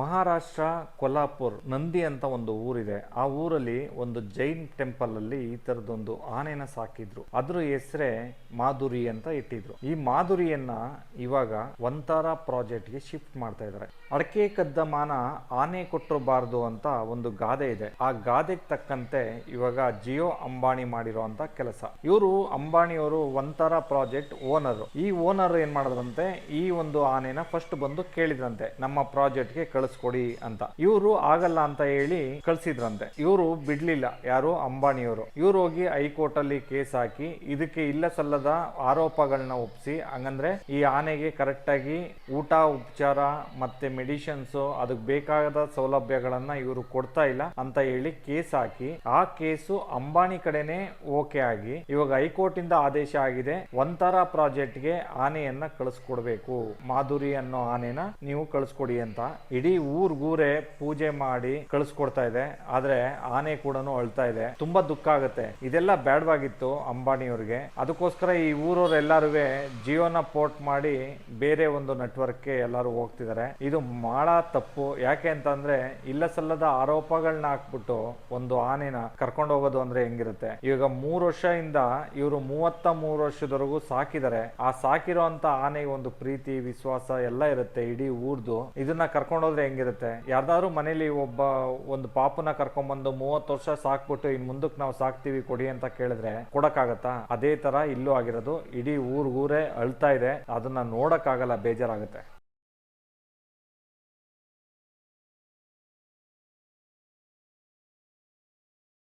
ಮಹಾರಾಷ್ಟ್ರ ಕೊಲ್ಹಾಪುರ್ ನಂದಿ ಅಂತ ಒಂದು ಊರಿದೆ. ಆ ಊರಲ್ಲಿ ಒಂದು ಜೈನ್ ಟೆಂಪಲ್ ಅಲ್ಲಿ ಈ ತರದೊಂದು ಆನೆನ ಸಾಕಿದ್ರು. ಅದ್ರ ಹೆಸರೇ ಮಾಧುರಿ ಅಂತ ಇಟ್ಟಿದ್ರು. ಈ ಮಾಧುರಿಯನ್ನ ಇವಾಗ ಒಂತಾರ ಪ್ರಾಜೆಕ್ಟ್ಗೆ ಶಿಫ್ಟ್ ಮಾಡ್ತಾ ಇದ್ದಾರೆ ಅಡಕೆ ಕದ್ದ ಮಾನ ಆನೆ ಕೊಟ್ಟಿರಬಾರ್ದು ಅಂತ ಒಂದು ಗಾದೆ ಇದೆ. ಆ ಗಾದೆಗೆ ತಕ್ಕಂತೆ ಇವಾಗ ಜಿಯೋ ಅಂಬಾನಿ ಮಾಡಿರುವಂತ ಕೆಲಸ. ಇವರು ಅಂಬಾನಿಯವರು ಒಂತಾರ ಪ್ರಾಜೆಕ್ಟ್ ಓನರ್. ಈ ಓನರ್ ಏನ್ ಮಾಡಿದ್ರಂತೆ? ಈ ಒಂದು ಆನೆನ ಫಸ್ಟ್ ಬಂದು ಕೇಳಿದ್ರಂತೆ. ನಮ್ಮ ಪ್ರಾಜೆಕ್ಟ್ಗೆ ಕಳಿಸ್ಕೊಡಿ ಅಂತ. ಇವರು ಆಗಲ್ಲ ಅಂತ ಹೇಳಿ ಕಳ್ಸಿದ್ರಂತೆ. ಇವರು ಬಿಡ್ಲಿಲ್ಲ. ಯಾರು ಅಂಬಾನಿಯವರು. ಇವ್ರು ಹೋಗಿ ಹೈಕೋರ್ಟ್ ಅಲ್ಲಿ ಕೇಸ್ ಹಾಕಿ ಇದಕ್ಕೆ ಇಲ್ಲ ಸಲ್ಲದ ಆರೋಪಗಳನ್ನ ಒಪ್ಪಿಸಿ ಹಂಗಂದ್ರೆ ಈ ಆನೆಗೆ ಕರೆಕ್ಟ್ ಆಗಿ ಊಟ, ಉಪಚಾರ ಮತ್ತೆ ಮೆಡಿಸಿನ್ಸ್ ಅದಕ್ಕೆ ಬೇಕಾದ ಸೌಲಭ್ಯಗಳನ್ನ ಇವರು ಕೊಡ್ತಾ ಇಲ್ಲ ಅಂತ ಹೇಳಿ ಕೇಸ್ ಹಾಕಿ, ಆ ಕೇಸು ಅಂಬಾನಿ ಕಡೆನೆ ಓಕೆ ಆಗಿ ಇವಾಗ ಹೈಕೋರ್ಟ್ ಇಂದ ಆದೇಶ ಆಗಿದೆ ಒಂತರ ಪ್ರಾಜೆಕ್ಟ್ಗೆ ಆನೆಯನ್ನ ಕಳಿಸ್ಕೊಡ್ಬೇಕು. ಮಾಧುರಿ ಅನ್ನೋ ಆನೆನ ನೀವು ಕಳಿಸ್ಕೊಡಿ ಅಂತ. ಇಡೀ ಊರ್ಗೂರೇ ಪೂಜೆ ಮಾಡಿ ಕಳಿಸ್ಕೊಡ್ತಾ ಇದೆ. ಆದ್ರೆ ಆನೆ ಕೂಡ ಅಳ್ತಾ ಇದೆ. ತುಂಬಾ ದುಃಖ ಆಗುತ್ತೆ. ಇದೆಲ್ಲ ಬ್ಯಾಡ್ವಾಗಿತ್ತು ಅಂಬಾನಿಯವ್ರಿಗೆ. ಅದಕ್ಕೋಸ್ಕರ ಈ ಊರವ್ರೆಲ್ಲಾರು ಜಿಯೋನ ಪೋರ್ಟ್ ಮಾಡಿ ಬೇರೆ ಒಂದು ನೆಟ್ವರ್ಕ್ಗೆ ಎಲ್ಲರೂ ಹೋಗ್ತಿದ್ದಾರೆ. ಇದು ಮಾಡ ತಪ್ಪು. ಯಾಕೆ ಅಂತಂದ್ರೆ ಇಲ್ಲ ಸಲ್ಲದ ಆರೋಪಗಳನ್ನ ಹಾಕ್ಬಿಟ್ಟು ಒಂದು ಆನೆನ ಕರ್ಕೊಂಡು ಹೋಗೋದು ಅಂದ್ರೆ ಹೆಂಗಿರುತ್ತೆ? ಇವಾಗ ಮೂರು ವರ್ಷದಿಂದ ಇವರು ಮೂವತ್ತ ಮೂರು ವರ್ಷದವರೆಗೂ ಸಾಕಿದ್ದಾರೆ. ಆ ಸಾಕಿರೋಂತ ಆನೆಗೆ ಒಂದು ಪ್ರೀತಿ, ವಿಶ್ವಾಸ ಎಲ್ಲ ಇರುತ್ತೆ ಇಡೀ ಊರ್ದು. ಇದನ್ನ ಕರ್ಕೊಂಡೋದ್ರೆ ಹೆಂಗಿರುತ್ತೆ? ಯಾರ್ದಾದ್ರು ಮನೇಲಿ ಒಬ್ಬ ಒಂದು ಪಾಪನ ಕರ್ಕೊಂಡ್ಬಂದು ಮೂವತ್ತು ವರ್ಷ ಸಾಕ್ಬಿಟ್ಟು ಇನ್ ಮುಂದಕ್ಕೆ ನಾವು ಸಾಕ್ತಿವಿ ಕೊಡಿ ಅಂತ ಕೇಳಿದ್ರೆ ಕೊಡಕ್ಕಾಗತ್ತಾ? ಅದೇ ತರ ಇಲ್ಲೂ ಆಗಿರೋದು. ಇಡೀ ಊರ್ ಊರೇ ಅಳ್ತಾ ಇದೆ. ಅದನ್ನ ನೋಡಕ್ಕಾಗಲ್ಲ, ಬೇಜಾರಾಗುತ್ತೆ.